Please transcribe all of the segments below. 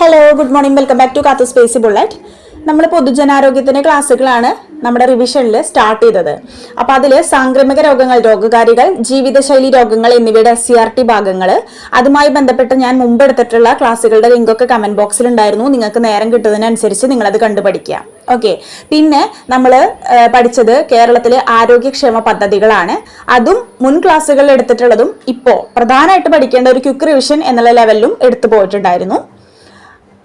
Hello good morning welcome back to കാത്തു space bullet നമ്മൾ പൊതുജനാരോഗ്യത്തിന്റെ ക്ലാസ്സുകളാണ് നമ്മുടെ റിവിഷനിൽ സ്റ്റാർട്ട് ചെയ്തത്. അപ്പോൾ അതിൽ സാംക്രമിക രോഗങ്ങൾ രോഗകാരികൾ ജീവിതശൈലി രോഗങ്ങൾ എന്നിവയുടെ സി ആർ ടി ഭാഗങ്ങൾ അതുമായി ബന്ധപ്പെട്ട് ഞാൻ മുമ്പ് എടുത്തിട്ടുള്ള ക്ലാസ്സുകളുടെ ലിങ്കൊക്കെ കമന്റ് ബോക്സിൽ ഉണ്ടായിരുന്നു. നിങ്ങൾക്ക് നേരം കിട്ടുന്നതിനനുസരിച്ച് നിങ്ങളത് കണ്ടുപഠിക്കുക ഓക്കെ പിന്നെ നമ്മൾ പഠിച്ചത് കേരളത്തിലെ ആരോഗ്യക്ഷേമ പദ്ധതികളാണ്. അതും മുൻ ക്ലാസ്സുകളിൽ എടുത്തിട്ടുള്ളതും ഇപ്പോൾ പ്രധാനമായിട്ട് പഠിക്കേണ്ട ഒരു ക്യുക്ക് റിവിഷൻ എന്നുള്ള ലെവലിലും എടുത്തു പോയിട്ടുണ്ടായിരുന്നു.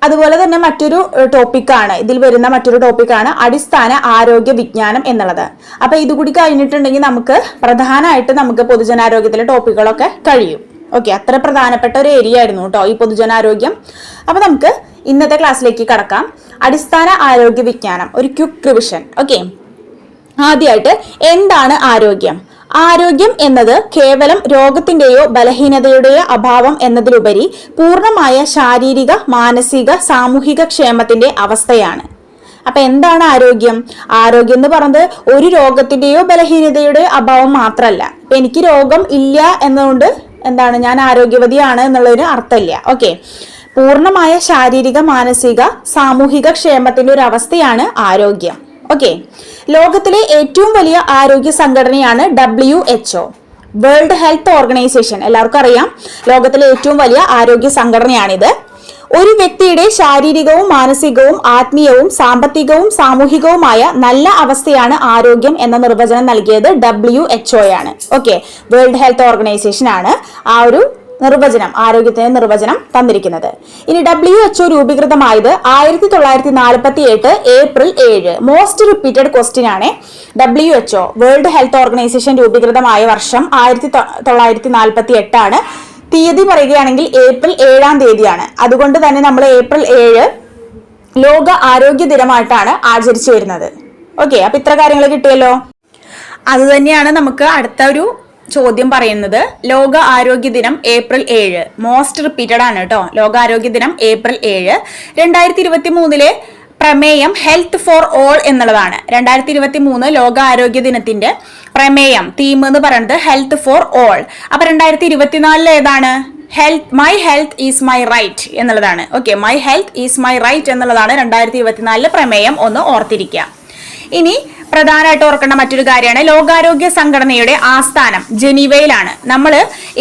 അതുപോലെ തന്നെ മറ്റൊരു ടോപ്പിക്കാണ് ഇതിൽ വരുന്ന മറ്റൊരു ടോപ്പിക്കാണ് അടിസ്ഥാന ആരോഗ്യ വിജ്ഞാനം എന്നുള്ളത്. അപ്പൊ ഇതുകൂടി കഴിഞ്ഞിട്ടുണ്ടെങ്കിൽ നമുക്ക് പ്രധാനമായിട്ട് നമുക്ക് പൊതുജനാരോഗ്യത്തിലെ ടോപ്പിക്കുകളൊക്കെ കഴിയും. ഓക്കെ അത്ര പ്രധാനപ്പെട്ട ഒരു ഏരിയ ആയിരുന്നു കേട്ടോ ഈ പൊതുജനാരോഗ്യം. അപ്പൊ നമുക്ക് ഇന്നത്തെ ക്ലാസ്സിലേക്ക് കടക്കാം. അടിസ്ഥാന ആരോഗ്യ വിജ്ഞാനം ഒരു ക്വിക്ക് റിവിഷൻ ഓക്കെ ആദ്യമായിട്ട് എന്താണ് ആരോഗ്യം? ആരോഗ്യം എന്നത് കേവലം രോഗത്തിന്റെയോ ബലഹീനതയുടെയോ അഭാവം എന്നതിലുപരി പൂർണമായ ശാരീരിക മാനസിക സാമൂഹിക ക്ഷേമത്തിന്റെ അവസ്ഥയാണ്. അപ്പൊ എന്താണ് ആരോഗ്യം? ആരോഗ്യം എന്ന് പറയുന്നത് ഒരു രോഗത്തിന്റെയോ ബലഹീനതയുടെയോ അഭാവം മാത്രമല്ല. എനിക്ക് രോഗം ഇല്ല എന്നതുകൊണ്ട് എന്താണ് ഞാൻ ആരോഗ്യവതിയാണ് എന്നുള്ളൊരു അർത്ഥമില്ല. ഓക്കെ. പൂർണമായ ശാരീരിക മാനസിക സാമൂഹിക ക്ഷേമത്തിന്റെ ഒരു അവസ്ഥയാണ് ആരോഗ്യം. ഓക്കെ. ലോകത്തിലെ ഏറ്റവും വലിയ ആരോഗ്യ സംഘടനയാണ് W H World Health Organization എല്ലാവർക്കും അറിയാം. ലോകത്തിലെ ഏറ്റവും വലിയ ആരോഗ്യ സംഘടനയാണിത്. ഒരു വ്യക്തിയുടെ ശാരീരികവും മാനസികവും ആത്മീയവും സാമ്പത്തികവും സാമൂഹികവുമായ നല്ല അവസ്ഥയാണ് ആരോഗ്യം എന്ന നിർവചനം നൽകിയത് ഡബ്ല്യു എച്ച് ആണ് ഓക്കെ വേൾഡ് ഹെൽത്ത് ഓർഗനൈസേഷൻ ആണ്. ആ ഒരു നിർവചനം ആരോഗ്യത്തിന് നിർവചനം തന്നിരിക്കുന്നത്. ഇനി ഡബ്ല്യു എച്ച്ഒ രൂപീകൃതമായത് ആയിരത്തി തൊള്ളായിരത്തി നാൽപ്പത്തി എട്ട് ഏപ്രിൽ ഏഴ്. മോസ്റ്റ് റിപ്പീറ്റഡ് ക്വസ്റ്റ്യൻ ആണ് W H O World Health Organization രൂപീകൃതമായ വർഷം ആയിരത്തി തൊള്ളായിരത്തി നാൽപ്പത്തി എട്ടാണ് തീയതി പറയുകയാണെങ്കിൽ ഏപ്രിൽ ഏഴാം തീയതിയാണ്. അതുകൊണ്ട് തന്നെ നമ്മൾ ഏപ്രിൽ ഏഴ് ലോക ആരോഗ്യ ദിനമായിട്ടാണ് ആചരിച്ചു വരുന്നത്. ഓക്കെ അപ്പൊ ഇത്ര കാര്യങ്ങൾ കിട്ടിയല്ലോ? അത് തന്നെയാണ് നമുക്ക് അടുത്ത ഒരു ചോദ്യം പറയുന്നത് ലോക ആരോഗ്യ ദിനം ഏപ്രിൽ ഏഴ്. മോസ്റ്റ് റിപ്പീറ്റഡ് ആണ് കേട്ടോ ലോകാരോഗ്യ ദിനം ഏപ്രിൽ ഏഴ്. രണ്ടായിരത്തി ഇരുപത്തി മൂന്നിലെ പ്രമേയം ഹെൽത്ത് ഫോർ ഓൾ എന്നുള്ളതാണ്. രണ്ടായിരത്തി ഇരുപത്തി മൂന്ന് ലോക ആരോഗ്യ ദിനത്തിന്റെ പ്രമേയം തീം എന്ന് പറയുന്നത് ഹെൽത്ത് ഫോർ ഓൾ അപ്പൊ രണ്ടായിരത്തി ഇരുപത്തിനാലിൽ ഏതാണ്? Health my health is my right എന്നുള്ളതാണ്. Okay my health is my right എന്നുള്ളതാണ് രണ്ടായിരത്തി ഇരുപത്തിനാലിലെ പ്രമേയം. ഒന്ന് ഓർത്തിരിക്കുക ഇനി പ്രധാനമായിട്ട് ഓർക്കേണ്ട മറ്റൊരു കാര്യമാണ്. ലോകാരോഗ്യ സംഘടനയുടെ ആസ്ഥാനം ജനീവയിലാണ്. നമ്മൾ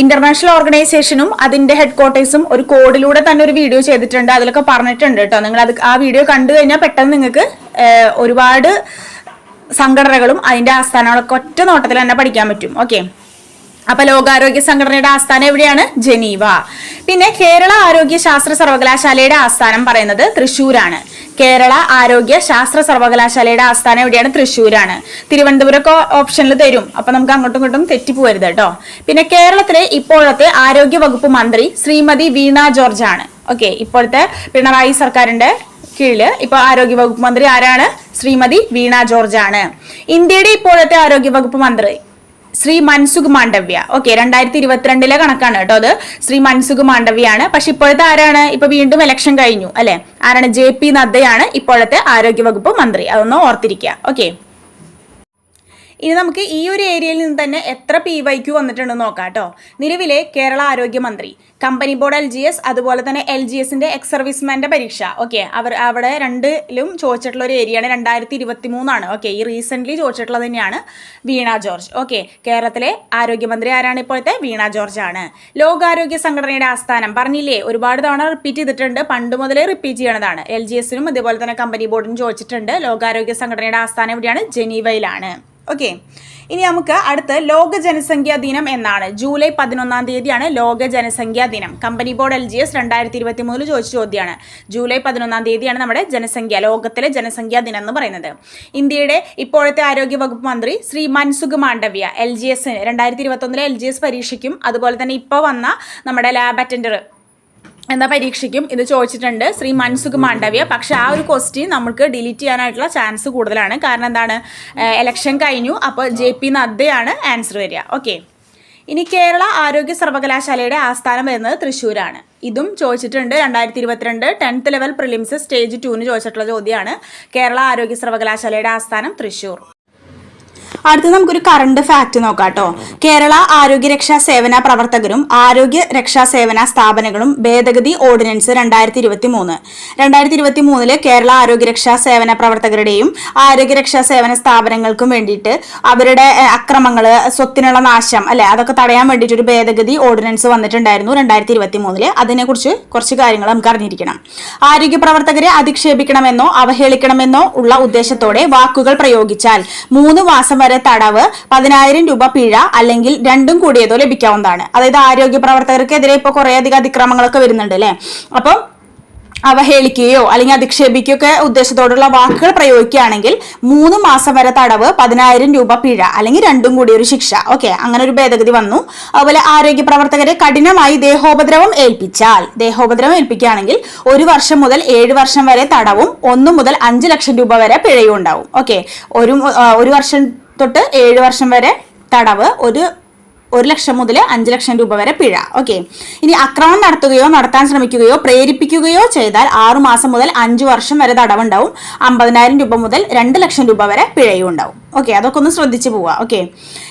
ഇന്റർനാഷണൽ ഓർഗനൈസേഷനും അതിന്റെ ഹെഡ്ക്വാർട്ടേഴ്സും ഒരു കോഡിലൂടെ തന്നെ ഒരു വീഡിയോ ചെയ്തിട്ടുണ്ട്. അതിലൊക്കെ പറഞ്ഞിട്ടുണ്ട് കേട്ടോ. നിങ്ങൾ അത് ആ വീഡിയോ കണ്ടു കഴിഞ്ഞാൽ പെട്ടെന്ന് നിങ്ങൾക്ക് ഒരുപാട് സംഘടനകളും അതിന്റെ ആസ്ഥാനങ്ങളൊക്കെ ഒറ്റ നോട്ടത്തിൽ തന്നെ പഠിക്കാൻ പറ്റും. ഓക്കെ? അപ്പൊ ലോകാരോഗ്യ സംഘടനയുടെ ആസ്ഥാനം എവിടെയാണ്? ജനീവ. പിന്നെ കേരള ആരോഗ്യ ശാസ്ത്ര സർവകലാശാലയുടെ ആസ്ഥാനം പറയുന്നത് തൃശ്ശൂരാണ്. കേരള ആരോഗ്യ ശാസ്ത്ര സർവകലാശാലയുടെ ആസ്ഥാനം എവിടെയാണ്? തൃശ്ശൂരാണ്. തിരുവനന്തപുരം ഓപ്ഷനിൽ തരും. അപ്പൊ നമുക്ക് അങ്ങോട്ടും ഇങ്ങോട്ടും തെറ്റിപ്പോരുത് കേട്ടോ പിന്നെ കേരളത്തിലെ ഇപ്പോഴത്തെ ആരോഗ്യ വകുപ്പ് മന്ത്രി ശ്രീമതി വീണ ജോർജ് ആണ് ഓക്കെ ഇപ്പോഴത്തെ പിണറായി സർക്കാരിന്റെ കീഴിൽ ഇപ്പൊ ആരോഗ്യ വകുപ്പ് മന്ത്രി ആരാണ്? ശ്രീമതി വീണ ജോർജ് ആണ് ഇന്ത്യയുടെ ഇപ്പോഴത്തെ ആരോഗ്യ വകുപ്പ് മന്ത്രി ശ്രീ മൻസുഖ് മാണ്ഡവ്യ. ഓക്കെ രണ്ടായിരത്തി ഇരുപത്തിരണ്ടിലെ കണക്കാണ് കേട്ടോ അത്. ശ്രീ മൻസുഖ് മാണ്ഡവ്യാണ്. പക്ഷെ ഇപ്പോഴത്തെ ആരാണ്? ഇപ്പൊ വീണ്ടും ഇലക്ഷൻ കഴിഞ്ഞു അല്ലെ? ആരാണ്? ജെ പി നദ്ദയാണ് ഇപ്പോഴത്തെ ആരോഗ്യവകുപ്പ് മന്ത്രി. അതൊന്ന് ഓർത്തിരിക്കുക. ഓക്കെ ഇനി നമുക്ക് ഈ ഒരു ഏരിയയിൽ നിന്ന് തന്നെ എത്ര പി വൈ ക്യു വന്നിട്ടുണ്ടെന്ന് നോക്കാം കേട്ടോ. നിലവിലെ കേരള ആരോഗ്യമന്ത്രി company board L G S അതുപോലെ തന്നെ എൽ ജി എസിന്റെ എക്സ് സർവീസ്മാന്റെ പരീക്ഷ. ഓക്കെ അവർ അവിടെ രണ്ടിലും ചോദിച്ചിട്ടുള്ള ഒരു ഏരിയയാണ് രണ്ടായിരത്തി ഇരുപത്തി മൂന്നാണ് ഓക്കെ ഈ റീസെന്റ്ലി ചോദിച്ചിട്ടുള്ളത് തന്നെയാണ് വീണ ജോർജ്. ഓക്കെ കേരളത്തിലെ ആരോഗ്യമന്ത്രി ആരാണ് ഇപ്പോഴത്തെ? വീണ ജോർജ് ആണ്. ലോകാരോഗ്യ സംഘടനയുടെ ആസ്ഥാനം. പറഞ്ഞില്ലേ ഒരുപാട് തവണ റിപ്പീറ്റ് ചെയ്തിട്ടുണ്ട്. പണ്ട് മുതലേ റിപ്പീറ്റ് ചെയ്യണതാണ്. എൽ ജി എസിനും അതുപോലെ തന്നെ കമ്പനി ബോർഡിനും ചോദിച്ചിട്ടുണ്ട്. ലോകാരോഗ്യ സംഘടനയുടെ ആസ്ഥാനം എവിടെയാണ്? ജനീവയിലാണ്. ഓക്കെ ഇനി നമുക്ക് അടുത്ത് ലോക ജനസംഖ്യാ ദിനം എന്നാണ്. ജൂലൈ പതിനൊന്നാം തീയതിയാണ് ലോക ജനസംഖ്യാ ദിനം. Company board L G S രണ്ടായിരത്തി ഇരുപത്തി മൂന്നിൽ ചോദിച്ച ചോദ്യമാണ്. ജൂലൈ പതിനൊന്നാം തീയതിയാണ് നമ്മുടെ ജനസംഖ്യ ലോകത്തിലെ ജനസംഖ്യാ ദിനം എന്ന് പറയുന്നത്. ഇന്ത്യയുടെ ഇപ്പോഴത്തെ ആരോഗ്യ വകുപ്പ് മന്ത്രി Shri Mansukh Mandaviya L G S രണ്ടായിരത്തി ഇരുപത്തൊന്നിലെ എൽ ജി എസ് പരീക്ഷയ്ക്കും അതുപോലെ തന്നെ ഇപ്പോൾ വന്ന നമ്മുടെ ലാബ് അറ്റൻഡർ എന്താ പരീക്ഷയ്ക്കും ഇത് ചോദിച്ചിട്ടുണ്ട്. ശ്രീ മൻസുഖ് മാണ്ഡവ്യ. പക്ഷെ ആ ഒരു ക്വസ്റ്റ്യൻ നമുക്ക് ഡിലീറ്റ് ചെയ്യാനായിട്ടുള്ള ചാൻസ് കൂടുതലാണ്. കാരണം എന്താണ്? എലക്ഷൻ കഴിഞ്ഞു. അപ്പോൾ ജെ പി നദ്ദയാണ് ആൻസർ വരിക. ഓക്കെ ഇനി കേരള ആരോഗ്യ സർവകലാശാലയുടെ ആസ്ഥാനം വരുന്നത് തൃശ്ശൂരാണ്. ഇതും ചോദിച്ചിട്ടുണ്ട്. രണ്ടായിരത്തി ഇരുപത്തിരണ്ട് ടെൻത്ത് ലെവൽ പ്രിലിംസ് സ്റ്റേജ് ടൂന്ന് ചോദിച്ചിട്ടുള്ള ചോദ്യമാണ്. കേരള ആരോഗ്യ സർവകലാശാലയുടെ ആസ്ഥാനം തൃശ്ശൂർ. അടുത്ത് നമുക്കൊരു കറണ്ട് ഫാക്ട് നോക്കാം കേട്ടോ കേരള ആരോഗ്യ രക്ഷാ സേവന പ്രവർത്തകരും ആരോഗ്യ രക്ഷാ സേവന സ്ഥാപനങ്ങളും ഭേദഗതി ഓർഡിനൻസ് രണ്ടായിരത്തി ഇരുപത്തി മൂന്ന് രണ്ടായിരത്തി ഇരുപത്തി മൂന്നിൽ കേരള ആരോഗ്യ രക്ഷാ സേവന പ്രവർത്തകരുടെയും ആരോഗ്യ രക്ഷാ സേവന സ്ഥാപനങ്ങൾക്കും വേണ്ടിയിട്ട് അവരുടെ അക്രമങ്ങൾ സ്വത്തിനുള്ള നാശം അല്ലെ? അതൊക്കെ തടയാൻ വേണ്ടിയിട്ട് ഒരു ഭേദഗതി ഓർഡിനൻസ് വന്നിട്ടുണ്ടായിരുന്നു രണ്ടായിരത്തി ഇരുപത്തി മൂന്നിൽ അതിനെക്കുറിച്ച് കുറച്ച് കാര്യങ്ങൾ നമുക്ക് അറിഞ്ഞിരിക്കണം. ആരോഗ്യ പ്രവർത്തകരെ അധിക്ഷേപിക്കണമെന്നോ അവഹേളിക്കണമെന്നോ ഉള്ള ഉദ്ദേശത്തോടെ വാക്കുകൾ പ്രയോഗിച്ചാൽ മൂന്ന് മാസം വരെ തടവ് പതിനായിരം രൂപ പിഴ അല്ലെങ്കിൽ രണ്ടും കൂടിയതോ ലഭിക്കാവുന്നതാണ്. അതായത് ആരോഗ്യ പ്രവർത്തകർക്കെതിരെ ഇപ്പോൾ കുറേ അധികം അതിക്രമങ്ങളൊക്കെ വരുന്നുണ്ട് അല്ലേ? അപ്പം അവഹേളിക്കുകയോ അല്ലെങ്കിൽ അധിക്ഷേപിക്കുകയോ ഒക്കെ ഉദ്ദേശത്തോടുള്ള വാക്കുകൾ പ്രയോഗിക്കുകയാണെങ്കിൽ മൂന്ന് മാസം വരെ തടവ് പതിനായിരം രൂപ പിഴ അല്ലെങ്കിൽ രണ്ടും കൂടി ഒരു ശിക്ഷ. ഓക്കെ അങ്ങനെ ഒരു ഭേദഗതി വന്നു. അതുപോലെ ആരോഗ്യ പ്രവർത്തകരെ കഠിനമായി ദേഹോപദ്രവം ഏൽപ്പിച്ചാൽ ദേഹോപദ്രവം ഏൽപ്പിക്കുകയാണെങ്കിൽ ഒരു വർഷം മുതൽ ഏഴ് വർഷം വരെ തടവും ഒന്ന് മുതൽ അഞ്ച് ലക്ഷം രൂപ വരെ പിഴയും ഉണ്ടാവും. ഓക്കെ ഒരു ഒരു വർഷം തൊട്ട് ഏഴ് വർഷം വരെ തടവ് ഒരു ഒരു ലക്ഷം മുതൽ അഞ്ച് ലക്ഷം രൂപ വരെ പിഴ. ഓക്കെ ഇനി അക്രമം നടത്തുകയോ നടത്താൻ ശ്രമിക്കുകയോ പ്രേരിപ്പിക്കുകയോ ചെയ്താൽ ആറു മാസം മുതൽ അഞ്ച് വർഷം വരെ തടവുണ്ടാവും. അമ്പതിനായിരം രൂപ മുതൽ രണ്ട് ലക്ഷം രൂപ വരെ പിഴയും ഉണ്ടാവും. ഓക്കെ അതൊക്കെ ഒന്ന് ശ്രദ്ധിച്ചു പോവുക. ഓക്കെ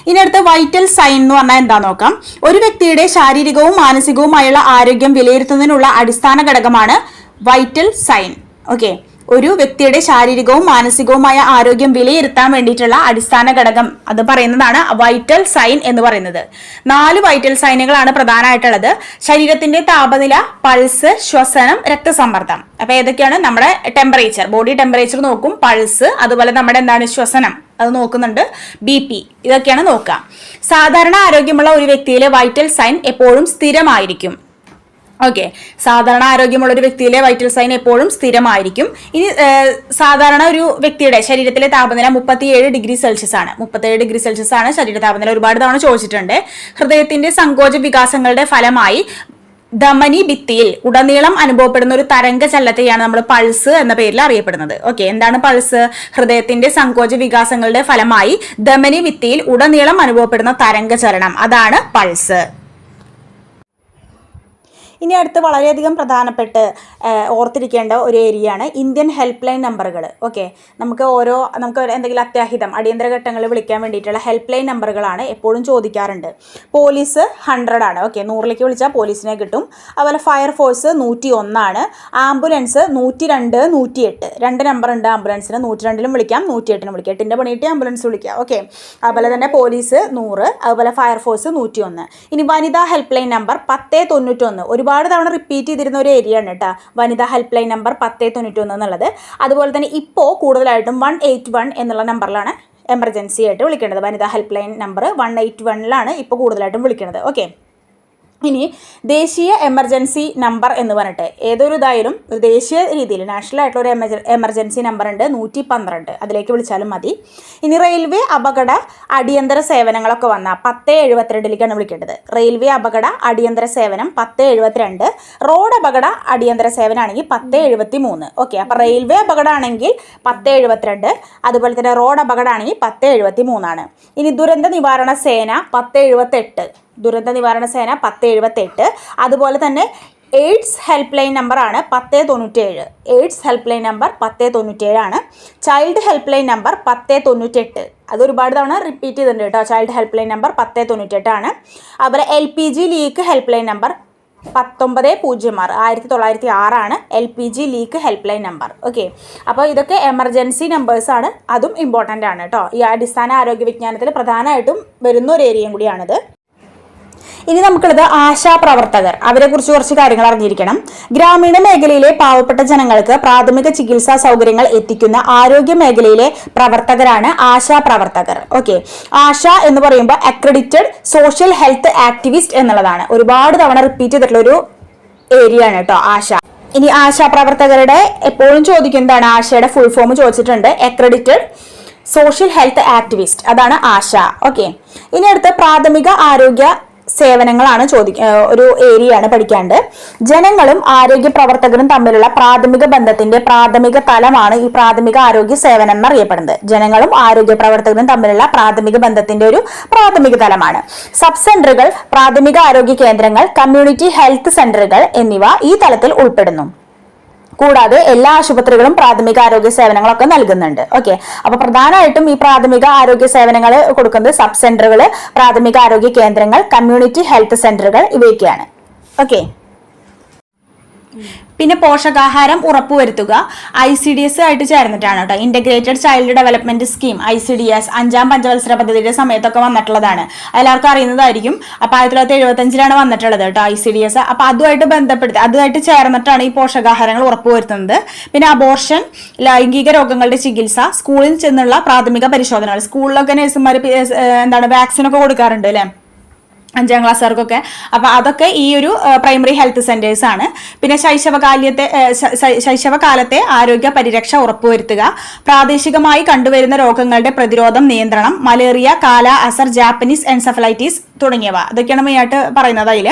ഇനി അടുത്ത വൈറ്റൽ സൈൻ എന്ന് പറഞ്ഞാൽ എന്താ നോക്കാം? ഒരു വ്യക്തിയുടെ ശാരീരികവും മാനസികവുമായുള്ള ആരോഗ്യം വിലയിരുത്തുന്നതിനുള്ള അടിസ്ഥാന ഘടകമാണ് വൈറ്റൽ സൈൻ ഓക്കെ ഒരു വ്യക്തിയുടെ ശാരീരികവും മാനസികവുമായ ആരോഗ്യം വിലയിരുത്താൻ വേണ്ടിയിട്ടുള്ള അടിസ്ഥാന ഘടകം. അത് പറയുന്നതാണ് വൈറ്റൽ സൈൻ എന്ന് പറയുന്നത്. നാല് വൈറ്റൽ സൈനുകളാണ് പ്രധാനമായിട്ടുള്ളത്. ശരീരത്തിന്റെ താപനില പൾസ് ശ്വസനം രക്തസമ്മർദ്ദം. അപ്പൊ ഏതൊക്കെയാണ്? നമ്മുടെ ടെമ്പറേച്ചർ ബോഡി ടെമ്പറേച്ചർ നോക്കും പൾസ് അതുപോലെ നമ്മുടെ എന്താണ്? ശ്വസനം. അത് നോക്കുന്നുണ്ട്. ബി പി ഇതൊക്കെയാണ് നോക്കുക. സാധാരണ ആരോഗ്യമുള്ള ഒരു വ്യക്തിയിലെ വൈറ്റൽ സൈൻ എപ്പോഴും സ്ഥിരമായിരിക്കും. ഓക്കെ സാധാരണ ആരോഗ്യമുള്ള ഒരു വ്യക്തിയിലെ വൈറ്റൽ സൈൻ എപ്പോഴും സ്ഥിരമായിരിക്കും. ഇനി സാധാരണ ഒരു വ്യക്തിയുടെ ശരീരത്തിലെ താപനില മുപ്പത്തിയേഴ് ഡിഗ്രി സെൽഷ്യസ് ആണ്. മുപ്പത്തേഴ് ഡിഗ്രി സെൽഷ്യസ് ആണ് ശരീര താപനില ഒരുപാട് തവണ ചോദിച്ചിട്ടുണ്ട്. ഹൃദയത്തിന്റെ സങ്കോച വികാസങ്ങളുടെ ഫലമായി ധമനി ഭിത്തിയിൽ ഉടനീളം അനുഭവപ്പെടുന്ന ഒരു തരംഗ ചലനത്തെയാണ് നമ്മൾ പൾസ് എന്ന പേരിൽ അറിയപ്പെടുന്നത്. ഓക്കെ എന്താണ് പൾസ് ഹൃദയത്തിന്റെ സങ്കോച വികാസങ്ങളുടെ ഫലമായി ധമനി ഭിത്തിയിൽ ഉടനീളം അനുഭവപ്പെടുന്ന തരംഗ ചലനം. അതാണ് പൾസ് ഇനി അടുത്ത് വളരെയധികം പ്രധാനപ്പെട്ട് ഓർത്തിരിക്കേണ്ട ഒരു ഏരിയയാണ് ഇന്ത്യൻ ഹെൽപ്പ് ലൈൻ നമ്പറുകൾ. ഓക്കെ? നമുക്ക് ഓരോ നമുക്ക് എന്തെങ്കിലും അത്യാഹിതം അടിയന്തര ഘട്ടങ്ങളിൽ വിളിക്കാൻ വേണ്ടിയിട്ടുള്ള ഹെൽപ്പ് ലൈൻ നമ്പറുകളാണ് എപ്പോഴും ചോദിക്കാറുണ്ട്. പോലീസ് ഹൺഡ്രഡ് ആണ്. ഓക്കെ? നൂറിലേക്ക് വിളിച്ചാൽ പോലീസിനെ കിട്ടും. അതുപോലെ ഫയർ ഫോഴ്സ് നൂറ്റി ഒന്നാണ് ആംബുലൻസ് നൂറ്റി രണ്ട് നൂറ്റി എട്ട് രണ്ട് നമ്പർ ഉണ്ട് ആംബുലൻസിന്. നൂറ്റി രണ്ടിലും വിളിക്കാം നൂറ്റി എട്ടിനും വിളിക്കാം. എട്ടിന്റെ പണിയിട്ട് ആംബുലൻസ് വിളിക്കാം. ഓക്കെ? അതുപോലെ തന്നെ പോലീസ് നൂറ് അതുപോലെ ഫയർഫോഴ്സ് നൂറ്റി ഒന്ന് ഇനി വനിതാ ഹെൽപ്പ് ലൈൻ നമ്പർ പത്ത് തൊണ്ണൂറ്റൊന്ന്. ഒരുപാട് തവണ റിപ്പീറ്റ് ചെയ്തിരുന്ന ഒരു ഏരിയ ആണ് കേട്ടോ വനിതാ ഹെൽപ്പ് ലൈൻ നമ്പർ പത്ത് തൊണ്ണൂറ്റൊന്ന് എന്നുള്ളത്. അതുപോലെ തന്നെ ഇപ്പോൾ കൂടുതലായിട്ടും വൺ എയ്റ്റ് വൺ എന്നുള്ള നമ്പറിലാണ് എമർജൻസി ആയിട്ട് വിളിക്കേണ്ടത് വനിതാ help line number one eight വണ്ണിലാണ് ഇപ്പോൾ കൂടുതലായിട്ടും വിളിക്കുന്നത് ഓക്കെ ഇനി ദേശീയ എമർജൻസി നമ്പർ എന്ന് പറഞ്ഞിട്ട് ഏതൊരു ഇതായാലും ഒരു ദേശീയ രീതിയിൽ നാഷണൽ ആയിട്ടുള്ള ഒരു എമർജ എമർജൻസി നമ്പർ ഉണ്ട് നൂറ്റി പന്ത്രണ്ട് അതിലേക്ക് വിളിച്ചാലും മതി. ഇനി റെയിൽവേ അപകട അടിയന്തര സേവനങ്ങളൊക്കെ വന്ന പത്ത് എഴുപത്തിരണ്ടിലേക്കാണ് വിളിക്കേണ്ടത്. റെയിൽവേ അപകട അടിയന്തര സേവനം പത്ത് എഴുപത്തിരണ്ട്. റോഡ് അപകട അടിയന്തര സേവനമാണെങ്കിൽ പത്ത് എഴുപത്തി മൂന്ന് ഓക്കെ അപ്പോൾ റെയിൽവേ അപകടമാണെങ്കിൽ പത്ത് എഴുപത്തിരണ്ട്. അതുപോലെ തന്നെ റോഡ് അപകടമാണെങ്കിൽ പത്ത് എഴുപത്തി മൂന്നാണ് ഇനി ദുരന്ത നിവാരണ സേന പത്ത് എഴുപത്തെട്ട്. ദുരന്ത നിവാരണ സേന പത്ത് എഴുപത്തെട്ട്. അതുപോലെ തന്നെ എയ്ഡ്സ് ഹെൽപ്പ് ലൈൻ നമ്പറാണ് പത്ത് തൊണ്ണൂറ്റേഴ് എയ്ഡ്സ് ഹെൽപ്പ് ലൈൻ നമ്പർ പത്ത് തൊണ്ണൂറ്റേഴാണ് ചൈൽഡ് ഹെൽപ്പ് ലൈൻ നമ്പർ പത്ത് തൊണ്ണൂറ്റെട്ട് അത് ഒരുപാട് തവണ റിപ്പീറ്റ് ചെയ്തിട്ടുണ്ട് കേട്ടോ. ചൈൽഡ് ഹെൽപ്പ് ലൈൻ നമ്പർ പത്ത് തൊണ്ണൂറ്റെട്ടാണ് അതുപോലെ L P G leak help line number പത്തൊമ്പത് പൂജ്യം ആറ്. ആയിരത്തി തൊള്ളായിരത്തി ആറാണ് L P G leak help line number. Okay. അപ്പോൾ ഇതൊക്കെ എമർജൻസി നമ്പേഴ്സാണ് അതും ഇമ്പോർട്ടന്റ് ആണ് കേട്ടോ. ഈ അടിസ്ഥാന ആരോഗ്യ വിജ്ഞാനത്തിൽ പ്രധാനമായിട്ടും വരുന്ന ഒരു ഏരിയയും കൂടിയാണിത്. ഇനി നമുക്കുള്ളത് ആശാപ്രവർത്തകർ. അവരെ കുറിച്ച് കുറച്ച് കാര്യങ്ങൾ അറിഞ്ഞിരിക്കണം. ഗ്രാമീണ മേഖലയിലെ പാവപ്പെട്ട ജനങ്ങൾക്ക് പ്രാഥമിക ചികിത്സാ സൗകര്യങ്ങൾ എത്തിക്കുന്ന ആരോഗ്യ മേഖലയിലെ പ്രവർത്തകരാണ് ആശാപ്രവർത്തകർ. ഓക്കെ. ആശ എന്ന് പറയുമ്പോൾ അക്രഡിറ്റഡ് സോഷ്യൽ ഹെൽത്ത് ആക്ടിവിസ്റ്റ് എന്നുള്ളതാണ്. ഒരുപാട് തവണ റിപ്പീറ്റ് ചെയ്തിട്ടുള്ള ഒരു ഏരിയ ആണ് കേട്ടോ ആശ. ഇനി ആശാപ്രവർത്തകരുടെ എപ്പോഴും ചോദിക്കുന്നതാണ് ആശയുടെ ഫുൾ ഫോം ചോദിച്ചിട്ടുണ്ട്. അക്രഡിറ്റഡ് സോഷ്യൽ ഹെൽത്ത് ആക്ടിവിസ്റ്റ് അതാണ് ആശ. ഓക്കെ. ഇനി അടുത്ത പ്രാഥമിക ആരോഗ്യ സേവനങ്ങളാണ് ചോദി ഏഹ് ഒരു ഏരിയ ആണ് പഠിക്കാണ്ട്. ജനങ്ങളും ആരോഗ്യ പ്രവർത്തകരും തമ്മിലുള്ള പ്രാഥമിക ബന്ധത്തിന്റെ പ്രാഥമിക തലമാണ് ഈ പ്രാഥമിക ആരോഗ്യ സേവനം എന്നറിയപ്പെടുന്നത്. ജനങ്ങളും ആരോഗ്യ പ്രവർത്തകരും തമ്മിലുള്ള പ്രാഥമിക ബന്ധത്തിന്റെ ഒരു പ്രാഥമിക തലമാണ്. സബ് സെന്ററുകൾ പ്രാഥമിക ആരോഗ്യ കേന്ദ്രങ്ങൾ കമ്മ്യൂണിറ്റി ഹെൽത്ത് സെന്ററുകൾ എന്നിവ ഈ തലത്തിൽ ഉൾപ്പെടുന്നു. കൂടാതെ എല്ലാ ആശുപത്രികളും പ്രാഥമിക ആരോഗ്യ സേവനങ്ങളൊക്കെ നൽകുന്നുണ്ട്. ഓക്കെ അപ്പൊ പ്രധാനമായിട്ടും ഈ പ്രാഥമിക ആരോഗ്യ സേവനങ്ങൾ കൊടുക്കുന്നത് സബ് സെന്ററുകൾ പ്രാഥമിക ആരോഗ്യ കേന്ദ്രങ്ങൾ കമ്മ്യൂണിറ്റി ഹെൽത്ത് സെന്ററുകൾ ഇവയൊക്കെയാണ്. ഓക്കെ പിന്നെ പോഷകാഹാരം ഉറപ്പുവരുത്തുക. ഐ സി ഡി എസ് ആയിട്ട് ചേർന്നിട്ടാണ് കേട്ടോ. Integrated child development scheme I C D S അഞ്ചാം പഞ്ചവത്സര പദ്ധതിയുടെ സമയത്തൊക്കെ വന്നിട്ടുള്ളതാണ്. എല്ലാവർക്കും അറിയുന്നതായിരിക്കും. അപ്പൊ ആയിരത്തി തൊള്ളായിരത്തി എഴുപത്തഞ്ചിലാണ് വന്നിട്ടുള്ളത് കേട്ടോ ഐ സി ഡി എസ് അപ്പൊ അതുമായിട്ട് ബന്ധപ്പെടുത്തി അതുമായിട്ട് ചേർന്നിട്ടാണ് ഈ പോഷകാഹാരങ്ങൾ ഉറപ്പുവരുത്തുന്നത്. പിന്നെ അബോർഷൻ ലൈംഗിക രോഗങ്ങളുടെ ചികിത്സ സ്കൂളിൽ ചെന്നുള്ള പ്രാഥമിക പരിശോധനകൾ. സ്കൂളിലൊക്കെ നഴ്സുമാർ എന്താണ് വാക്സിനൊക്കെ കൊടുക്കാറുണ്ട് അല്ലേ? അഞ്ചാം ക്ലാസ്സുകാർക്കൊക്കെ. അപ്പൊ അതൊക്കെ ഈ ഒരു പ്രൈമറി ഹെൽത്ത് സെന്റേഴ്സ് ആണ്. പിന്നെ ശൈശവകാലത്തെ ശൈശവകാലത്തെ ആരോഗ്യ പരിരക്ഷ ഉറപ്പുവരുത്തുക പ്രാദേശികമായി കണ്ടുവരുന്ന രോഗങ്ങളുടെ പ്രതിരോധം നിയന്ത്രണം മലേറിയ കാല അസർ ജാപ്പനീസ് എൻസഫലൈറ്റിസ് തുടങ്ങിയവ. അതൊക്കെയാണ് മെയിനായിട്ട് പറയുന്നത് അതിൽ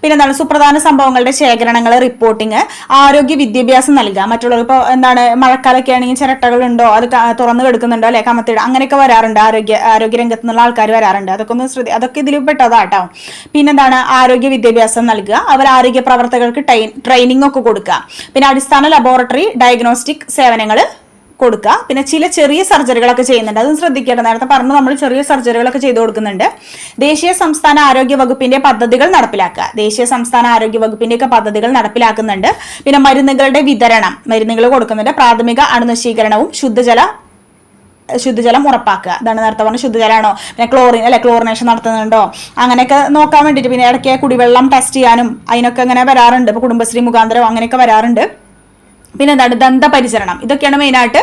പിന്നെ എന്താണ് സുപ്രധാന സംഭവങ്ങളുടെ ശേഖരണങ്ങൾ റിപ്പോർട്ടിങ് ആരോഗ്യ വിദ്യാഭ്യാസം നൽകുക. മറ്റുള്ളവർ ഇപ്പോൾ എന്താണ് മഴക്കാലൊക്കെ ആണെങ്കിൽ ചിരട്ടകളുണ്ടോ അത് തുറന്നു കിടക്കുന്നുണ്ടോ അല്ലെ കമത്തിട അങ്ങനെയൊക്കെ വരാറുണ്ട് ആരോഗ്യ ആരോഗ്യ രംഗത്ത് നിന്നുള്ള ആൾക്കാർ വരാറുണ്ട്. അതൊക്കെ ഒന്ന് ശ്രദ്ധ അതൊക്കെ ഇതിൽ പെട്ടതാട്ടോ പിന്നെന്താണ്? ആരോഗ്യ വിദ്യാഭ്യാസം നൽകുക. അവർ ആരോഗ്യ പ്രവർത്തകർക്ക് ട്രെയിനിങ് ഒക്കെ കൊടുക്കുക. പിന്നെ അടിസ്ഥാന ലബോറട്ടറി ഡയഗ്നോസ്റ്റിക് സേവനങ്ങൾ കൊടുക്കുക. പിന്നെ ചില ചെറിയ സർജറികളൊക്കെ ചെയ്യുന്നുണ്ട്. അതും ശ്രദ്ധിക്കേണ്ട. നേരത്തെ പറഞ്ഞു നമ്മൾ ചെറിയ സർജറികളൊക്കെ ചെയ്തു കൊടുക്കുന്നുണ്ട്. ദേശീയ സംസ്ഥാന ആരോഗ്യ വകുപ്പിന്റെ പദ്ധതികൾ നടപ്പിലാക്കുക. ദേശീയ സംസ്ഥാന ആരോഗ്യ വകുപ്പിന്റെ ഒക്കെ പദ്ധതികൾ നടപ്പിലാക്കുന്നുണ്ട്. പിന്നെ മരുന്നുകളുടെ വിതരണം. മരുന്നുകൾ കൊടുക്കുന്നുണ്ട്. പ്രാഥമിക അണുനശീകരണവും ശുദ്ധജല ശുദ്ധജലം ഉറപ്പാക്കുക. ഇതാണ് നേരത്തെ പറഞ്ഞ ശുദ്ധജലമാണോ പിന്നെ ക്ലോറിൻ അല്ലെ? ക്ലോറിനേഷൻ നടത്തുന്നുണ്ടോ? അങ്ങനെയൊക്കെ നോക്കാൻ വേണ്ടിയിട്ട് പിന്നെ ഇടയ്ക്ക് കുടിവെള്ളം ടെസ്റ്റ് ചെയ്യാനും അതിനൊക്കെ അങ്ങനെ വരാറുണ്ട്. ഇപ്പോൾ കുടുംബശ്രീ മുഖാന്തരം അങ്ങനെയൊക്കെ വരാറുണ്ട്. പിന്നെ എന്താണ്? ദന്തപരിചരണം. ഇതൊക്കെയാണ് മെയിനായിട്ട്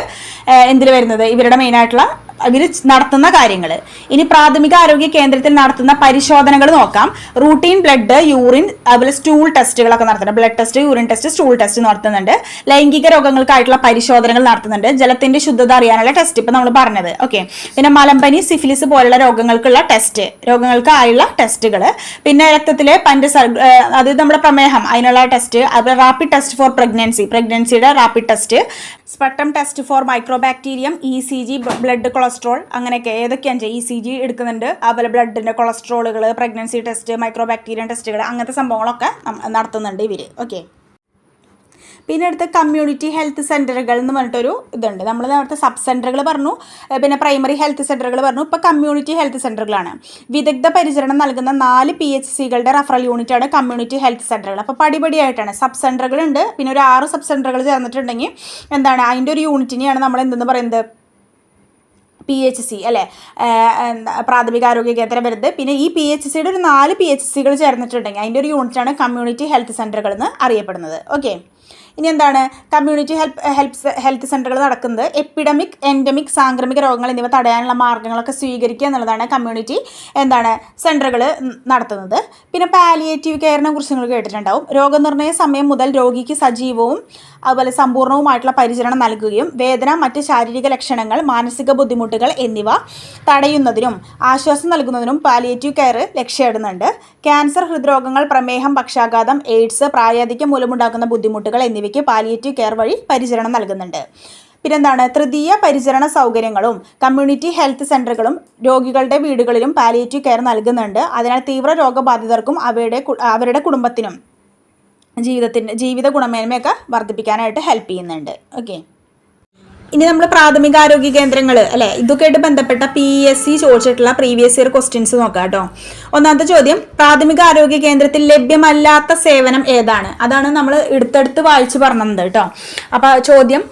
എന്തിൽ വരുന്നത്? ഇവരുടെ മെയിനായിട്ടുള്ള ഇവർ നടത്തുന്ന കാര്യങ്ങൾ ഇനി പ്രാഥമിക ആരോഗ്യ കേന്ദ്രത്തിൽ നടത്തുന്ന പരിശോധനകൾ നോക്കാം. റൂട്ടീൻ ബ്ലഡ് യൂറിൻ അതുപോലെ സ്റ്റൂൾ ടെസ്റ്റുകളൊക്കെ നടത്തുന്നുണ്ട്. Blood test urine test stool test നടത്തുന്നുണ്ട്. ലൈംഗിക രോഗങ്ങൾക്കായിട്ടുള്ള പരിശോധനകൾ നടത്തുന്നുണ്ട്. ജലത്തിന്റെ ശുദ്ധത അറിയാനുള്ള ടെസ്റ്റ് ഇപ്പൊ നമ്മൾ പറഞ്ഞത്. ഓക്കെ പിന്നെ മലമ്പനി സിഫിലിസ് പോലുള്ള രോഗങ്ങൾക്കുള്ള ടെസ്റ്റ് രോഗങ്ങൾക്കായുള്ള ടെസ്റ്റുകൾ പിന്നെ രക്തത്തിലെ പഞ്ചസാര അത് നമ്മുടെ പ്രമേഹം അതിനുള്ള ടെസ്റ്റ് അതുപോലെ rapid test for pregnancy പ്രഗ്നൻസിയുടെ rapid test spectrum test for microbacterium E C G blood cholesterol അങ്ങനെയൊക്കെ ഏതൊക്കെയാണ് ഇ സി ജി എടുക്കുന്നുണ്ട്? അതുപോലെ ബ്ലഡിന്റെ കൊളസ്ട്രോളുകൾ പ്രഗ്നൻസി ടെസ്റ്റ് മൈക്രോ ബാക്ടീരിയൻ ടെസ്റ്റുകൾ അങ്ങനത്തെ സംഭവങ്ങളൊക്കെ നടത്തുന്നുണ്ട് ഇവർ ഓക്കെ പിന്നെ അടുത്ത കമ്മ്യൂണിറ്റി ഹെൽത്ത് സെന്ററുകൾ എന്ന് പറഞ്ഞിട്ടൊരു ഇതുണ്ട്. നമ്മൾ നേരത്തെ സബ് സെന്ററുകൾ പറഞ്ഞു പിന്നെ പ്രൈമറി ഹെൽത്ത് സെന്ററുകൾ പറഞ്ഞു. ഇപ്പോൾ കമ്മ്യൂണിറ്റി ഹെൽത്ത് സെന്ററുകളാണ് വിദഗ്ധ പരിചരണം നൽകുന്ന നാല് പി എച്ച് സികളുടെ റഫറൽ യൂണിറ്റാണ് കമ്മ്യൂണിറ്റി ഹെൽത്ത് സെന്ററുകൾ അപ്പോൾ പടിപടിയായിട്ടാണ് സബ് സെന്ററുകളുണ്ട് പിന്നെ ഒരു ആറ് സബ് സെന്ററുകൾ ചേർന്നിട്ടുണ്ടെങ്കിൽ എന്താണ്? അതിന്റെ ഒരു യൂണിറ്റിനെയാണ് നമ്മൾ എന്തെന്ന് പറയുന്നത്? പി എച്ച് സി അല്ലേ? പ്രാഥമികാരോഗ്യ കേന്ദ്രം വരുന്നത്. പിന്നെ ഈ പി എച്ച് സിയുടെ ഒരു നാല് പി എച്ച് സികൾ ചേർന്നിട്ടുണ്ടെങ്കിൽ അതിന്റെ ഒരു യൂണിറ്റാണ് കമ്മ്യൂണിറ്റി ഹെൽത്ത് സെന്ററുകൾ എന്ന് അറിയപ്പെടുന്നത്. ഓക്കെ ഇനി എന്താണ്? കമ്മ്യൂണിറ്റി ഹെൽപ്പ് ഹെൽപ്പ് ഹെൽത്ത് സെന്ററുകൾ നടക്കുന്നത്. എപ്പിഡമിക് എൻഡമിക് സാംക്രമിക രോഗങ്ങൾ എന്നിവ തടയാനുള്ള മാർഗങ്ങളൊക്കെ സ്വീകരിക്കുക എന്നുള്ളതാണ് കമ്മ്യൂണിറ്റി എന്താണ് സെന്ററുകൾ നടത്തുന്നത്. പിന്നെ പാലിയേറ്റീവ് കെയറിനെ കുറിച്ച് നിങ്ങൾ കേട്ടിട്ടുണ്ടാവും. രോഗനിർണയ സമയം മുതൽ രോഗിക്ക് സജീവവും അതുപോലെ സമ്പൂർണവുമായിട്ടുള്ള പരിചരണം നൽകുകയും വേദന മറ്റ് ശാരീരിക ലക്ഷണങ്ങൾ മാനസിക ബുദ്ധിമുട്ടുകൾ എന്നിവ തടയുന്നതിനും ആശ്വാസം നൽകുന്നതിനും പാലിയേറ്റീവ് കെയർ ലക്ഷ്യമിടുന്നുണ്ട്. ക്യാൻസർ ഹൃദ്രോഗങ്ങൾ പ്രമേഹം പക്ഷാഘാതം എയ്ഡ്സ് പ്രായാധിക്യം മൂലമുണ്ടാക്കുന്ന ബുദ്ധിമുട്ടുകൾ എന്നിവയ്ക്ക് പാലിയേറ്റീവ് കെയർ വഴി പരിചരണം നൽകുന്നുണ്ട്. പിന്നെന്താണ്? തൃതീയ പരിചരണ സൗകര്യങ്ങളും കമ്മ്യൂണിറ്റി ഹെൽത്ത് സെന്ററുകളും രോഗികളുടെ വീടുകളിലും പാലിയേറ്റീവ് കെയർ നൽകുന്നുണ്ട്. അതിനാൽ തീവ്ര രോഗബാധിതർക്കും അവരുടെ അവരുടെ കുടുംബത്തിനും ജീവിതത്തിന്റെ ജീവിത ഗുണമേന്മയൊക്കെ വർദ്ധിപ്പിക്കാനായിട്ട് ഹെൽപ്പ് ചെയ്യുന്നുണ്ട്. ഓക്കെ. ഇനി നമ്മൾ പ്രാഥമിക ആരോഗ്യ കേന്ദ്രങ്ങൾ അല്ലെ? ഇതൊക്കെയായിട്ട് ബന്ധപ്പെട്ട പി എസ് സി ചോദിച്ചിട്ടുള്ള പ്രീവിയസ് ഇയർ ക്വസ്റ്റ്യൻസ് നോക്കാം കേട്ടോ ഒന്നാമത്തെ ചോദ്യം പ്രാഥമിക ആരോഗ്യ കേന്ദ്രത്തിൽ ലഭ്യമല്ലാത്ത സേവനം ഏതാണ്? അതാണ് നമ്മൾ എടുത്തെടുത്ത് വായിച്ചു പറഞ്ഞത് കേട്ടോ അപ്പൊ ചോദ്യം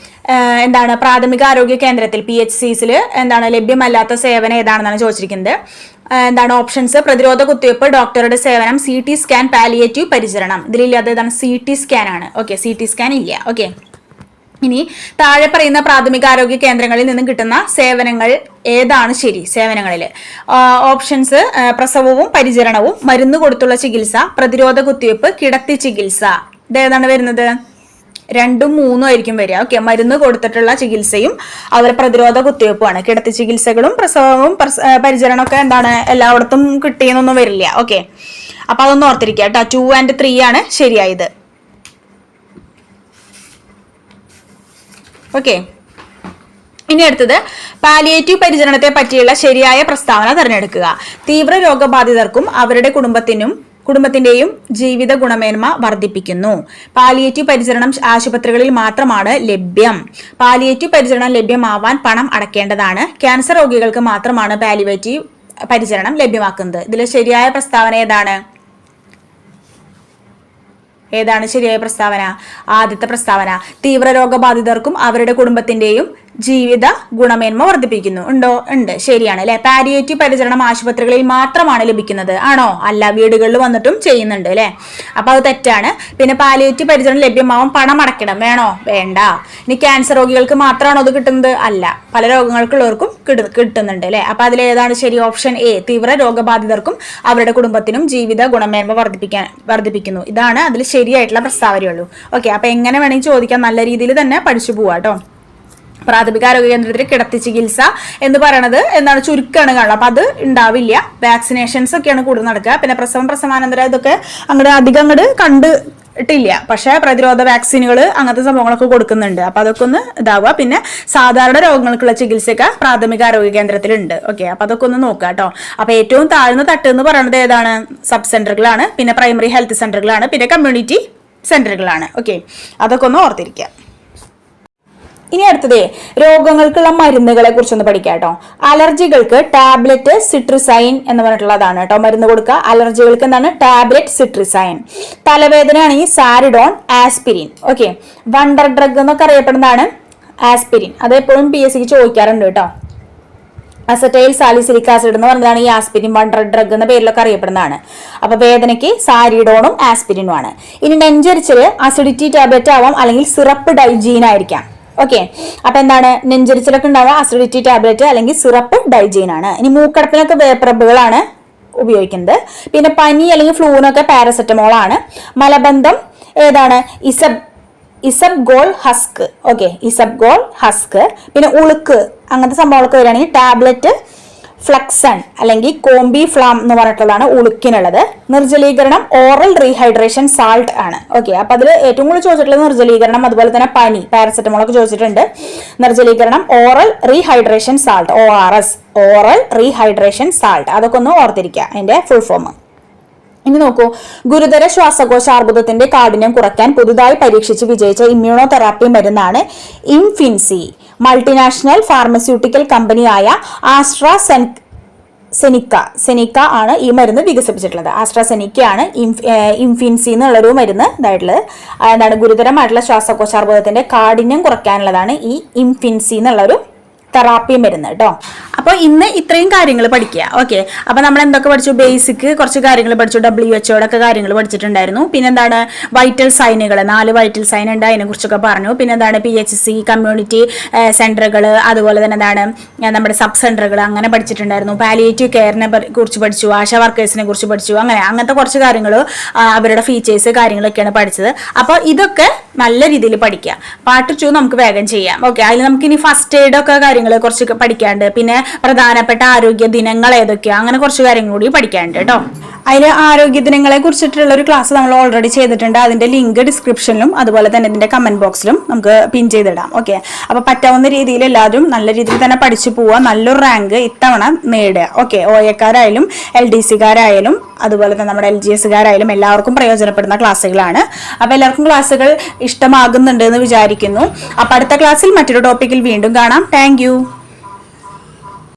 എന്താണ്? പ്രാഥമിക ആരോഗ്യ കേന്ദ്രത്തിൽ പി എച്ച് സിസിൽ എന്താണ് ലഭ്യമല്ലാത്ത സേവനം ഏതാണെന്നാണ് ചോദിച്ചിരിക്കുന്നത്. എന്താണ് ഓപ്ഷൻസ് പ്രതിരോധ കുത്തിവയ്പ്പ് ഡോക്ടറുടെ സേവനം സി ടി സ്കാൻ പാലിയേറ്റീവ് പരിചരണം. ഇതിലില്ലാത്ത ഇതാണ് സി ടി സ്കാൻ ആണ്. ഓക്കെ സി ടി സ്കാൻ ഇല്ല. ഓക്കെ ഇനി താഴെ പറയുന്ന പ്രാഥമിക ആരോഗ്യ കേന്ദ്രങ്ങളിൽ നിന്നും കിട്ടുന്ന സേവനങ്ങൾ ഏതാണ് ശരി? സേവനങ്ങളിൽ ഓപ്ഷൻസ് പ്രസവവും പരിചരണവും മരുന്ന് കൊടുത്തുള്ള ചികിത്സ പ്രതിരോധ കുത്തിവയ്പ്പ് കിടത്തി ചികിത്സ. ഇതേതാണ് വരുന്നത്? രണ്ടും മൂന്നും ആയിരിക്കും വരിക. ഓക്കെ മരുന്ന് കൊടുത്തിട്ടുള്ള ചികിത്സയും അതുപോലെ പ്രതിരോധ കുത്തിവയ്പ്പുമാണ്. കിടത്തി ചികിത്സകളും പ്രസവവും പരിചരണമൊക്കെ എന്താണ്? എല്ലായിടത്തും കിട്ടിയെന്നൊന്നും വരില്ല. ഓക്കെ അപ്പൊ അതൊന്നും ഓർത്തിരിക്കുക കേട്ടോ. ടു ആൻഡ് ത്രീ ആണ് ശരിയായത്. ഓക്കെ ഇനി അടുത്തത് പാലിയേറ്റീവ് പരിചരണത്തെ പറ്റിയുള്ള ശരിയായ പ്രസ്താവന തിരഞ്ഞെടുക്കുക. തീവ്ര രോഗബാധിതർക്കും അവരുടെ കുടുംബത്തിനും കുടുംബത്തിന്റെയും ജീവിത ഗുണമേന്മ വർദ്ധിപ്പിക്കുന്നു. പാലിയേറ്റീവ് പരിചരണം ആശുപത്രികളിൽ മാത്രമാണ് ലഭ്യം. പാലിയേറ്റീവ് പരിചരണം ലഭ്യമാവാൻ പണം അടക്കേണ്ടതാണ്. ക്യാൻസർ രോഗികൾക്ക് മാത്രമാണ് പാലിയേറ്റീവ് പരിചരണം ലഭ്യമാക്കുന്നത്. ഇതിലെ ശരിയായ പ്രസ്താവന ഏതാണ്? ഏതാണ് ശരിയായ പ്രസ്താവന? ആദ്യത്തെ പ്രസ്താവന. തീവ്ര രോഗബാധിതർക്കും അവരുടെ കുടുംബത്തിന്റെയും ജീവിത ഗുണമേന്മ വർദ്ധിപ്പിക്കുന്നു. ഉണ്ടോ? ഉണ്ട്. ശരിയാണ് അല്ലെ? പാരിയേറ്റീവ് പരിചരണം ആശുപത്രികളിൽ മാത്രമാണ് ലഭിക്കുന്നത്. ആണോ? അല്ല വീടുകളിൽ വന്നിട്ടും ചെയ്യുന്നുണ്ട് അല്ലെ? അപ്പൊ അത് തെറ്റാണ്. പിന്നെ പാലിയേറ്റീവ് പരിചരണം ലഭ്യമാവും പണം അടയ്ക്കണം. വേണോ? വേണ്ട. ഇനി ക്യാൻസർ രോഗികൾക്ക് മാത്രമാണോ അത് കിട്ടുന്നത്? അല്ല. പല രോഗങ്ങൾക്കുള്ളവർക്കും കിട്ടുന്നുണ്ട് അല്ലെ? അപ്പൊ ഏതാണ് ശരി ഓപ്ഷൻ എ. തീവ്ര രോഗബാധിതർക്കും അവരുടെ കുടുംബത്തിനും ജീവിത ഗുണമേന്മ വർദ്ധിപ്പിക്കാൻ വർദ്ധിപ്പിക്കുന്നു. ഇതാണ് അതിൽ ശരിയായിട്ടുള്ള പ്രസ്താവനയുള്ളൂ. ഓക്കെ അപ്പൊ എങ്ങനെ വേണമെങ്കിൽ ചോദിക്കാം? നല്ല രീതിയിൽ തന്നെ പഠിച്ചു പോവാട്ടോ പ്രാഥമിക ആരോഗ്യ കേന്ദ്രത്തിൽ കിടത്തി ചികിത്സ എന്ന് പറയണത് എന്താണ്? ചുരുക്കമാണ് കാണുക. അപ്പൊ അത് ഉണ്ടാവില്ല. വാക്സിനേഷൻസ് ഒക്കെയാണ് കൂടുതൽ നടക്കുക. പിന്നെ പ്രസവം പ്രസവാനന്തരം ഇതൊക്കെ അങ്ങോട്ട് അധികം അങ്ങോട്ട് കണ്ട് ഇട്ടില്ല. പക്ഷേ പ്രതിരോധ വാക്സിനുകൾ അങ്ങനത്തെ സംഭവങ്ങളൊക്കെ കൊടുക്കുന്നുണ്ട്. അപ്പോൾ അതൊക്കെ ഒന്ന് ഇതാവുക. പിന്നെ സാധാരണ രോഗങ്ങൾക്കുള്ള ചികിത്സയൊക്കെ പ്രാഥമിക ആരോഗ്യ കേന്ദ്രത്തിലുണ്ട്. ഓക്കെ. അപ്പോൾ അതൊക്കെ ഒന്ന് നോക്കുക കേട്ടോ. അപ്പോൾ ഏറ്റവും താഴ്ന്ന തട്ട് എന്ന് പറയുന്നത് ഏതാണ്? സബ് സെന്ററുകളാണ്. പിന്നെ പ്രൈമറി ഹെൽത്ത് സെന്ററുകളാണ്. പിന്നെ കമ്മ്യൂണിറ്റി സെന്ററുകളാണ്. ഓക്കെ. അതൊക്കെ ഒന്ന് ഓർത്തിരിക്കുക. ഇനി അടുത്തത് രോഗങ്ങൾക്കുള്ള മരുന്നുകളെ കുറിച്ചൊന്ന് പഠിക്കാം കേട്ടോ. അലർജികൾക്ക് ടാബ്ലറ്റ് സിട്രിസൈൻ എന്ന് പറഞ്ഞിട്ടുള്ളതാണ് കേട്ടോ. മരുന്ന് കൊടുക്കുക. അലർജികൾക്ക് എന്താണ്? Tablet cetirizine. തലവേദനയാണെങ്കിൽ Saridon aspirin. Okay. Wonder drug എന്നൊക്കെ അറിയപ്പെടുന്നതാണ് ആസ്പിരിൻ. അത് എപ്പോഴും പി എസ് സിക്ക് ചോദിക്കാറുണ്ട് കേട്ടോ. അസറ്റൈൽ സാലിസിലിക് ആസിഡ് എന്ന് പറഞ്ഞതാണ് ഈ ആസ്പിരിൻ വണ്ടർ ഡ്രഗ് എന്ന പേരിലൊക്കെ അറിയപ്പെടുന്നതാണ്. അപ്പൊ വേദനയ്ക്ക് സാരിഡോണും ആസ്പിരിനുമാണ്. ഇനി നെഞ്ചരിച്ചിൽ അസിഡിറ്റി ടാബ്ലറ്റ് ആവാം അല്ലെങ്കിൽ സിറപ്പ് ഡൈജീൻ ആയിരിക്കാം. ഓക്കെ അപ്പൊ എന്താണ്? നെഞ്ചരിച്ചിലൊക്കെ ഉണ്ടാവുക അസിഡിറ്റി ടാബ്ലറ്റ് അല്ലെങ്കിൽ സിറപ്പ് ഡൈജീൻ ആണ്. ഇനി മൂക്കടപ്പിനൊക്കെ വേപ്രബുകളാണ് ഉപയോഗിക്കുന്നത്. പിന്നെ പനി അല്ലെങ്കിൽ ഫ്ലൂവിനൊക്കെ പാരസെറ്റമോൾ ആണ്. മലബന്ധം ഏതാണ്? Isab isabgol husk okay isabgol husk പിന്നെ ഉളുക്ക് അങ്ങനത്തെ സംഭവങ്ങളൊക്കെ വരികയാണെങ്കിൽ ടാബ്ലറ്റ് ഫ്ലക്സൺ അല്ലെങ്കിൽ കോംബി ഫ്ലാം എന്ന് പറഞ്ഞിട്ടുള്ളതാണ് ഉളുക്കിനുള്ളത്. നിർജലീകരണം ഓറൽ റീഹൈഡ്രേഷൻ സാൾട്ട് ആണ്. ഓക്കെ അപ്പൊ അതിൽ ഏറ്റവും കൂടുതൽ ചോദിച്ചിട്ടുള്ളത് നിർജലീകരണം അതുപോലെ തന്നെ പനി പാരസെറ്റമോൾ ഒക്കെ ചോദിച്ചിട്ടുണ്ട്. നിർജലീകരണം oral rehydration salt O R S oral rehydration salt. അതൊക്കെ ഒന്ന് ഓർത്തിരിക്കുക അതിന്റെ ഫുൾ ഫോം ഇനി നോക്കൂ. ഗുരുതര ശ്വാസകോശാർബുദത്തിന്റെ കാഠിന്യം കുറയ്ക്കാൻ പുതുതായി പരീക്ഷിച്ച് വിജയിച്ച ഇമ്മ്യൂണോ തെറാപ്പി മരുന്നാണ് ഇൻഫിൻസി. മൾട്ടിനാഷണൽ ഫാർമസ്യൂട്ടിക്കൽ കമ്പനിയായ ആസ്ട്രാ സെനിക്ക സെനിക്ക ആണ് ഈ മരുന്ന് വികസിപ്പിച്ചിട്ടുള്ളത്. ആസ്ട്രാസെനിക്കയാണ് ഇൻഫിൻസി എന്നുള്ളൊരു മരുന്ന് ഇതായിട്ടുള്ളത്. എന്താണ് ഗുരുതരമായിട്ടുള്ള ശ്വാസകോശാർബുദത്തിന്റെ കാഠിന്യം കുറയ്ക്കാനുള്ളതാണ് ഈ ഇൻഫിൻസി എന്നുള്ളൊരു തെറാപ്പി മരുന്ന് കേട്ടോ. അപ്പോൾ ഇന്ന് ഇത്രയും കാര്യങ്ങൾ പഠിക്കുക. ഓക്കെ അപ്പോൾ നമ്മൾ എന്തൊക്കെ പഠിച്ചു? ബേസിക് കുറച്ച് കാര്യങ്ങൾ പഠിച്ചു. ഡബ്ല്യു എച്ച്ഒടൊക്കെ കാര്യങ്ങൾ പഠിച്ചിട്ടുണ്ടായിരുന്നു. പിന്നെ എന്താണ്? വൈറ്റൽ സൈനുകൾ നാല് വൈറ്റൽ സൈൻ ഉണ്ട്. അതിനെക്കുറിച്ചൊക്കെ പറഞ്ഞു. പിന്നെ എന്താണ്? പി എച്ച് സി കമ്മ്യൂണിറ്റി സെന്ററുകൾ അതുപോലെ തന്നെ എന്താണ്? നമ്മുടെ സബ് സെന്ററുകൾ അങ്ങനെ പഠിച്ചിട്ടുണ്ടായിരുന്നു. പാലിയേറ്റീവ് കെയറിനെ കുറിച്ച് പഠിച്ചു. ആശാ വർക്കേഴ്സിനെ കുറിച്ച് പഠിച്ചു. അങ്ങനെ അങ്ങനത്തെ കുറച്ച് കാര്യങ്ങൾ അവരുടെ ഫീച്ചേഴ്സ് കാര്യങ്ങളൊക്കെയാണ് പഠിച്ചത്. അപ്പോൾ ഇതൊക്കെ നല്ല രീതിയിൽ പഠിക്കുക. പാർട്ട് ടു നമുക്ക് വേഗം ചെയ്യാം. ഓക്കെ അതിൽ നമുക്ക് ഇനി ഫസ്റ്റ് എയ്ഡ് ഒക്കെ കാര്യങ്ങൾ കുറച്ച് പഠിക്കാണ്ട്. പിന്നെ പ്രധാനപ്പെട്ട ആരോഗ്യ ദിനങ്ങൾ ഏതൊക്കെയാണ് അങ്ങനെ കുറച്ച് കാര്യങ്ങൾ കൂടി പഠിക്കാനുണ്ട് കേട്ടോ. അതിൽ ആരോഗ്യ ദിനങ്ങളെ കുറിച്ചിട്ടുള്ള ഒരു ക്ലാസ് നമ്മൾ ഓൾറെഡി ചെയ്തിട്ടുണ്ട്. അതിന്റെ ലിങ്ക് ഡിസ്ക്രിപ്ഷനിലും അതുപോലെ തന്നെ ഇതിന്റെ കമന്റ് ബോക്സിലും നമുക്ക് പിൻ ചെയ്തിടാം. ഓക്കെ അപ്പൊ പറ്റാവുന്ന രീതിയിൽ എല്ലാവരും നല്ല രീതിയിൽ തന്നെ പഠിച്ചു പോവുക. നല്ലൊരു റാങ്ക് ഇത്തവണ നേടുക. ഓക്കെ ഒ എക്കാരായാലും എൽ ഡി സിക്കാരായാലും അതുപോലെ തന്നെ നമ്മുടെ എൽ ജി എസ്സുകാരായാലും എല്ലാവർക്കും പ്രയോജനപ്പെടുന്ന ക്ലാസ്സുകളാണ് അപ്പോൾ എല്ലാവർക്കും ക്ലാസ്സുകൾ ഇഷ്ടമാകുന്നുണ്ട് എന്ന് വിചാരിക്കുന്നു. അപ്പോൾ അടുത്ത ക്ലാസ്സിൽ മറ്റൊരു ടോപ്പിക്കിൽ വീണ്ടും കാണാം. താങ്ക്